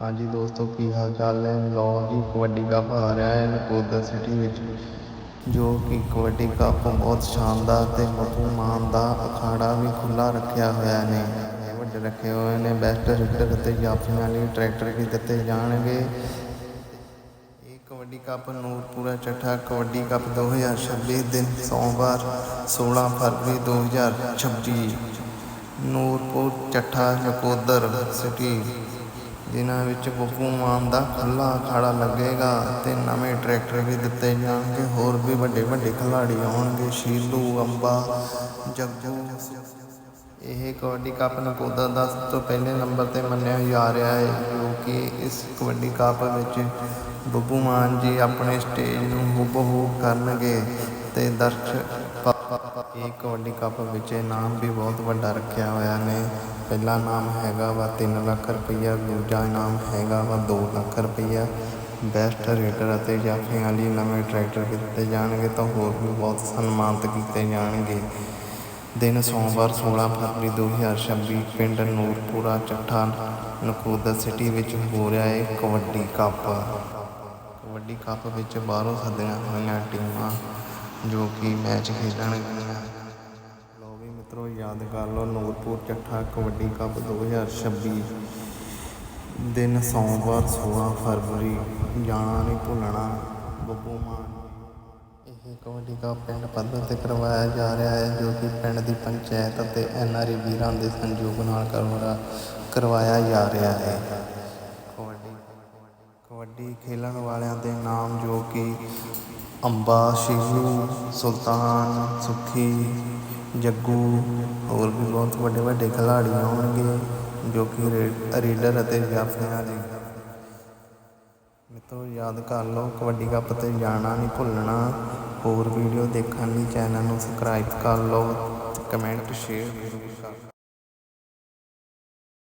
ਹਾਂਜੀ ਦੋਸਤੋ, ਕੀ ਹਾਲ ਚਾਲ ਹੈ ਲਓ ਜੀ, ਕਬੱਡੀ ਕੱਪ ਆ ਰਿਹਾ ਹੈ ਨਕੋਦਰ ਸਿਟੀ ਵਿੱਚ, ਜੋ ਕਿ ਕਬੱਡੀ ਕੱਪ ਬਹੁਤ ਸ਼ਾਨਦਾਰ ਤੇ ਬੱਬੂ ਮਾਨ ਦਾ ਅਖਾੜਾ ਵੀ ਖੁੱਲਾ ਰੱਖਿਆ ਹੋਇਆ ਨੇ। ਵੱਡੇ ਰੱਖੇ ਹੋਏ ਨੇ ਬੈਸਟ ਰੀਡਰ ਅਤੇ ਜਾਫੀਆਂ ਲਈ ਟਰੈਕਟਰ ਵੀ ਦਿੱਤੇ ਜਾਣਗੇ। ਇਹ ਕਬੱਡੀ ਕੱਪ ਨੂਰਪੁਰਾ ਚੱਠਾ ਕਬੱਡੀ ਕੱਪ 2026 ਦਿਨ ਸੋਮਵਾਰ 16 ਫਰਵਰੀ 2026 ਨੂਰਪੁਰ ਚੱਠਾ ਨਕੋਦਰ ਸਿਟੀ। ਜਿਨ੍ਹਾਂ ਵਿੱਚ ਬੱਬੂ ਮਾਨ ਦਾ ਖੁੱਲ੍ਹਾ ਅਖਾੜਾ ਲੱਗੇਗਾ ਅਤੇ ਨਵੇਂ ਟਰੈਕਟਰ ਵੀ ਦਿੱਤੇ ਜਾਣਗੇ। ਹੋਰ ਵੀ ਵੱਡੇ ਵੱਡੇ ਖਿਲਾੜੀ ਆਉਣਗੇ। ਸ਼ੀਲੂ, ਅੰਬਾ, ਜੱਗੂ। ਇਹ ਕਬੱਡੀ ਕੱਪ ਨਕੋਦਰ ਦਾ ਤੋਂ ਪਹਿਲੇ ਨੰਬਰ ਤੇ ਮੰਨਿਆ ਜਾ ਰਿਹਾ ਹੈ, ਜੋ ਕਿ ਇਸ ਕਬੱਡੀ ਕੱਪ ਵਿੱਚ ਬੱਬੂ ਮਾਨ ਜੀ ਆਪਣੇ ਸਟੇਜ ਨੂੰ ਹੂਬਹੂ ਕਰਨਗੇ। ਤੇ ਦਰਸ਼ਕ ਇਹ ਕਬੱਡੀ ਕੱਪ ਵਿੱਚ ਇਨਾਮ ਵੀ ਬਹੁਤ ਵੱਡਾ ਰੱਖਿਆ ਹੋਇਆ ਨੇ। ਪਹਿਲਾ ਇਨਾਮ ਹੈਗਾ ਵਾ 3 ਲੱਖ ਰੁਪਈਆ, ਦੂਜਾ ਇਨਾਮ ਹੈਗਾ ਵਾ 2 ਲੱਖ ਰੁਪਈਆ। ਬੈਸਟ ਰੇਡਰ ਅਤੇ ਜਾਫੀਆਂ ਲਈ ਨਵੇਂ ਟਰੈਕਟਰ ਦਿੱਤੇ ਜਾਣਗੇ ਤਾਂ ਹੋਰ ਵੀ ਬਹੁਤ ਸਨਮਾਨਿਤ ਕੀਤੇ ਜਾਣਗੇ। ਦਿਨ ਸੋਮਵਾਰ 16 ਫਰਵਰੀ 2026 ਪਿੰਡ ਨੂਰਪੁਰਾ, ਚੱਠਾ, ਨਕੋਦਰ ਸਿਟੀ ਵਿੱਚ ਹੋ ਰਿਹਾ ਹੈ ਕਬੱਡੀ ਕੱਪ। ਕਬੱਡੀ ਕੱਪ ਵਿੱਚ ਬਾਹਰੋਂ ਸੱਦੀਆਂ ਹੋਈਆਂ ਟੀਮਾਂ ਜੋ ਕਿ ਮੈਚ ਖੇਡਣਗੀਆਂ ਲਓ ਵੀ ਮਿੱਤਰੋ ਯਾਦ ਕਰ ਲਓ ਨੂਰਪੁਰ ਚੱਠਾ ਕਬੱਡੀ ਕੱਪ 2026 ਦਿਨ ਸੋਮਵਾਰ 16 ਫਰਵਰੀ ਜਾਣਾ ਨਹੀਂ ਭੁੱਲਣਾ ਬੱਬੂ ਮਾਨ ਇਹ ਕਬੱਡੀ ਕੱਪ ਪਿੰਡ ਪੱਧਰ ਤੇ ਕਰਵਾਇਆ ਜਾ ਰਿਹਾ ਹੈ ਜੋ ਕਿ ਪਿੰਡ ਦੀ ਪੰਚਾਇਤ ਅਤੇ ਐਨਆਰਈ ਵੀਰਾਂ ਦੇ ਸੰਯੋਗ ਨਾਲ ਕਰਵਾ ਕਰਵਾਇਆ ਜਾ ਰਿਹਾ ਹੈ। ਕਬੱਡੀ ਕਬੱਡੀ ਖੇਡਣ ਵਾਲਿਆਂ ਦੇ ਨਾਮ ਜੋ ਕਿ ਅੰਬਾ ਸ਼ੀਲੂ ਸੁਲਤਾਨ, ਸੁਖੀ, ਜੱਗੂ ਹੋਰ ਵੀ ਬਹੁਤ ਵੱਡੇ ਵੱਡੇ ਖਿਡਾਰੀ ਆਉਣਗੇ ਜੋ ਕਿ ਰੇ- ਰੀਡਰ ਅਤੇ ਜਾਫੀਆਂ ਲਈ ਮਿੱਤਰੋ, ਯਾਦ ਕਰ ਲਓ, ਕਬੱਡੀ ਕੱਪ ਤੇ ਜਾਣਾ ਨਹੀਂ ਭੁੱਲਣਾ। ਹੋਰ ਵੀਡੀਓ ਦੇਖਣ ਲਈ ਚੈਨਲ ਨੂੰ ਸਬਸਕ੍ਰਾਈਬ ਕਰ ਲਓ ਕਮੈਂਟ ਸ਼ੇਅਰ ਜ਼ਰੂਰ